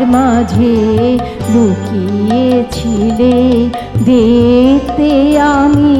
Here মাঝে লুকিয়েছিলে দেখতে আমি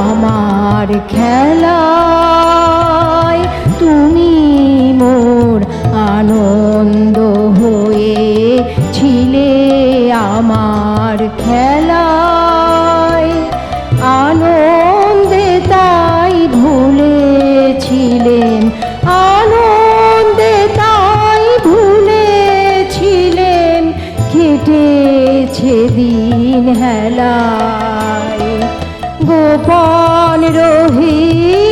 আমার খেলায় তুমি মোর আনন্দ হয়ে ছিলে আমার খেলায়। আনন্দে তাই ভুলেছিলেন, আনন্দে তাই ভুলেছিলেন, কেটেছে দিন হেলায়। গোপন রহি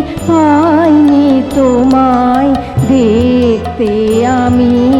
তোমায় দেখতে আমি